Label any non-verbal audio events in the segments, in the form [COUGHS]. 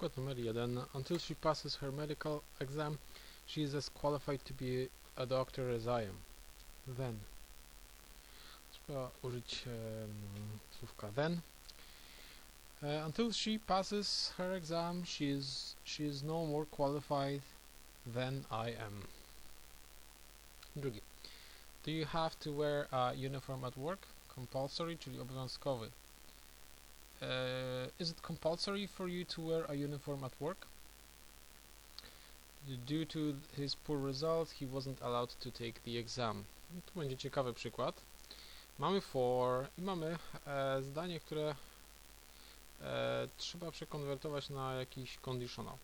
Przykład numer jeden. Until she passes her medical exam, she is as qualified to be a doctor as I am. Then. Trzeba użyć em, słówka then. Uh, until she passes her exam, she is she is no more qualified than I am. Drugi. Do you have to wear a uniform at work? Compulsory, czyli obowiązkowy. Uh, is it compulsory for you to wear a uniform at work? Due to his poor results, he wasn't allowed to take the exam. No, tu będzie ciekawy przykład. Mamy for i mamy e, zdanie, które e, trzeba przekonwertować na jakiś conditional.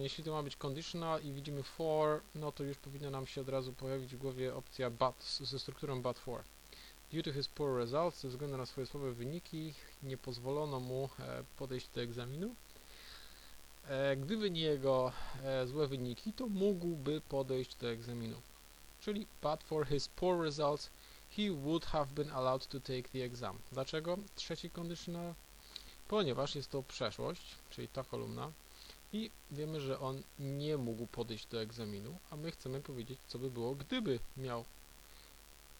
Jeśli to ma być conditional i widzimy for, no to już powinna nam się od razu pojawić w głowie opcja but ze strukturą but for. Due to his poor results, ze względu na swoje słabe wyniki, nie pozwolono mu e, podejść do egzaminu. E, gdyby nie jego e, złe wyniki, to mógłby podejść do egzaminu. Czyli but for his poor results, he would have been allowed to take the exam. Dlaczego? Trzeci conditional, ponieważ jest to przeszłość, czyli ta kolumna, i wiemy, że on nie mógł podejść do egzaminu, a my chcemy powiedzieć, co by było, gdyby miał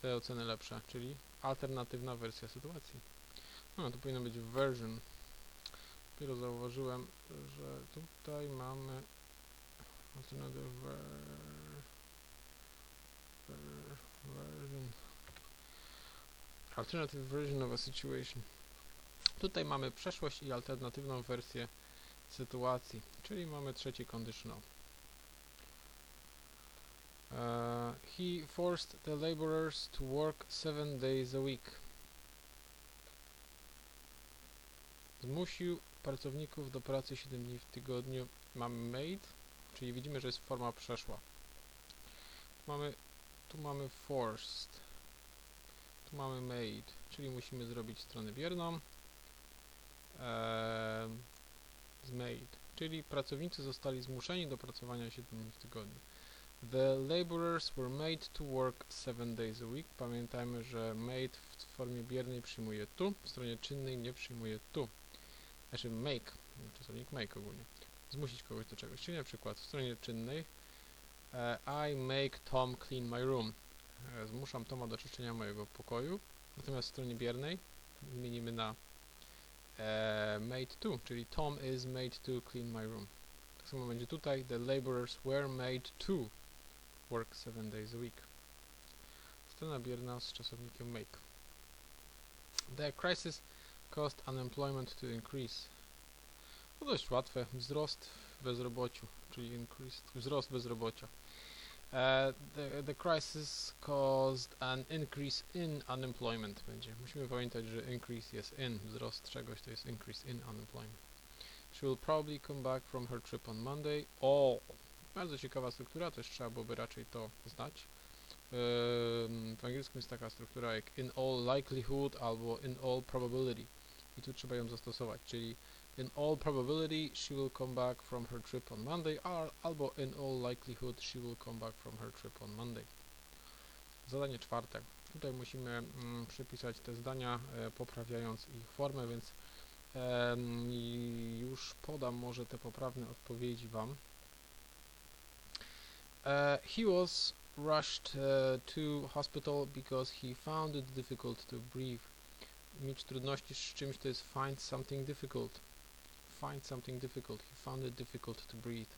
te oceny lepsze, czyli alternatywna wersja sytuacji. No, to powinno być version. Dopiero zauważyłem, że tutaj mamy alternative ver, ver, version alternative version of a situation. Tutaj mamy przeszłość i alternatywną wersję sytuacji, czyli mamy trzeci conditional. Uh, he forced the laborers to work seven days a week. Zmusił pracowników do pracy 7 dni w tygodniu. Mamy made, czyli widzimy, że jest forma przeszła. Mamy, tu mamy forced. Tu mamy made, czyli musimy zrobić stronę bierną. Ehm, z made, czyli pracownicy zostali zmuszeni do pracowania 7 dni w tygodniu. The laborers were made to work 7 days a week. Pamiętajmy, że made w formie biernej przyjmuje tu, w stronie czynnej nie przyjmuje tu. Znaczy make, czasownik make ogólnie. Zmusić kogoś do czegoś. Czyli na przykład w stronie czynnej e, I make Tom clean my room. E, zmuszam Toma do czyszczenia mojego pokoju. Natomiast w stronie biernej zmienimy na e, made to, czyli Tom is made to clean my room. Tak samo będzie tutaj. The laborers were made to work 7 days a week. Strona bierna z czasownikiem make. The crisis caused unemployment to increase. To dość łatwe. Wzrost bezrobociu, czyli increased, wzrost bezrobocia. Uh, the, the crisis caused an increase in unemployment będzie. Musimy pamiętać, że increase jest in, wzrost czegoś to jest increase in unemployment. She will probably come back from her trip on Monday. O, bardzo ciekawa struktura, też trzeba byłoby raczej to znać. W angielskim jest taka struktura jak in all likelihood albo in all probability. I tu trzeba ją zastosować, czyli in all probability she will come back from her trip on Monday al, albo in all likelihood she will come back from her trip on Monday. Zadanie czwarte. Tutaj musimy mm, przypisać te zdania, e, poprawiając ich formę, więc i już podam może te poprawne odpowiedzi Wam. Uh, he was rushed uh, to hospital because he found it difficult to breathe. Mieć trudności z czymś to jest find something difficult. Find something difficult. He found it difficult to breathe.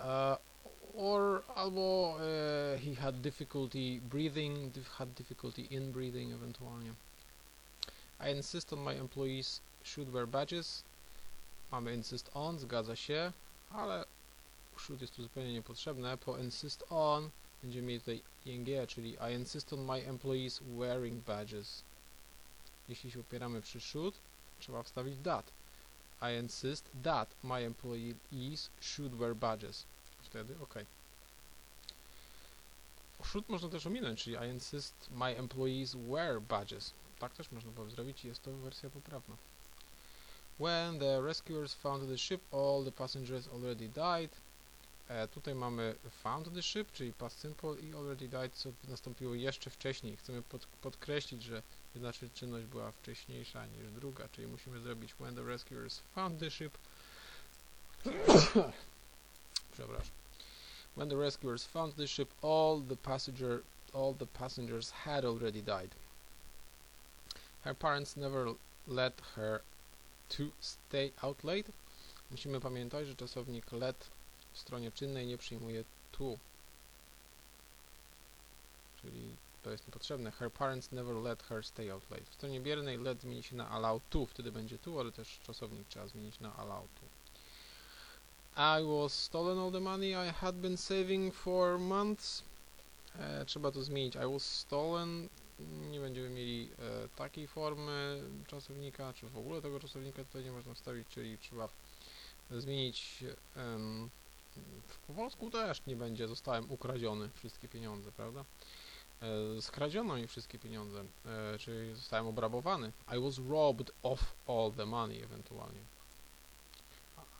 Uh, or albo uh, he had difficulty breathing, dif had difficulty in breathing ewentualnie. I insist on my employees should wear badges. Mamy insist on, zgadza się, ale should jest tu zupełnie niepotrzebne. Po insist on będziemy mieli tutaj ing, czyli I insist on my employees wearing badges. Jeśli się opieramy przy should, trzeba wstawić that. I insist that my employees should wear badges. Wtedy ok. Should można też ominąć, czyli I insist my employees wear badges. Tak też można było zrobić i jest to wersja poprawna. When the rescuers found the ship, all the passengers already died. E, tutaj mamy found the ship, czyli past simple i already died, co nastąpiło jeszcze wcześniej. Chcemy pod, podkreślić, że jedna czy- czynność była wcześniejsza niż druga, czyli musimy zrobić when the rescuers found the ship. [COUGHS] Przepraszam. When the rescuers found the ship, all the passenger, all the passengers had already died. Her parents never let her to stay out late. Musimy pamiętać, że czasownik let w stronie czynnej nie przyjmuje to. Czyli to jest niepotrzebne. Her parents never let her stay out late. W stronie biernej let zmieni się na allow to, wtedy będzie tu, ale też czasownik trzeba zmienić na allow to. I was stolen all the money I had been saving for months. E, trzeba to zmienić. I was stolen. Nie będziemy mieli e, takiej formy czasownika, czy w ogóle tego czasownika tutaj nie można wstawić, czyli trzeba zmienić po polsku też nie będzie, zostałem ukradziony wszystkie pieniądze, prawda? E, skradziono mi wszystkie pieniądze, e, czyli zostałem obrabowany. I was robbed of all the money ewentualnie.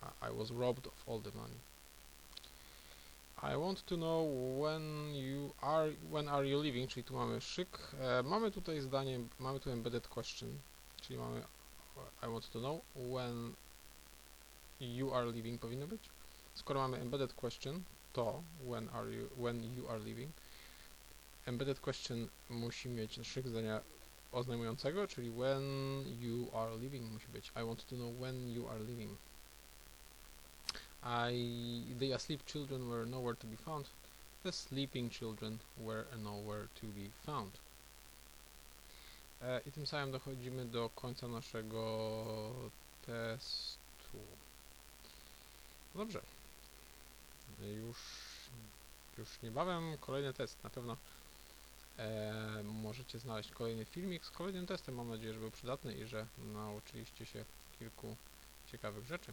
I- I was robbed of all the money. I want to know when you are when are you leaving, czyli tu mamy szyk. E, mamy tutaj zdanie, mamy tu embedded question, czyli mamy I want to know when you are leaving powinno być. Skoro mamy embedded question, to when are you when you are leaving. Embedded question musi mieć szyk zdania oznajmującego, czyli when you are leaving musi być. I want to know when you are leaving. I the asleep children were nowhere to be found. The sleeping children were nowhere to be found. E, I tym samym dochodzimy do końca naszego testu. Dobrze. Już, już niebawem kolejny test. Na pewno e, możecie znaleźć kolejny filmik z kolejnym testem. Mam nadzieję, że był przydatny i że nauczyliście się kilku ciekawych rzeczy.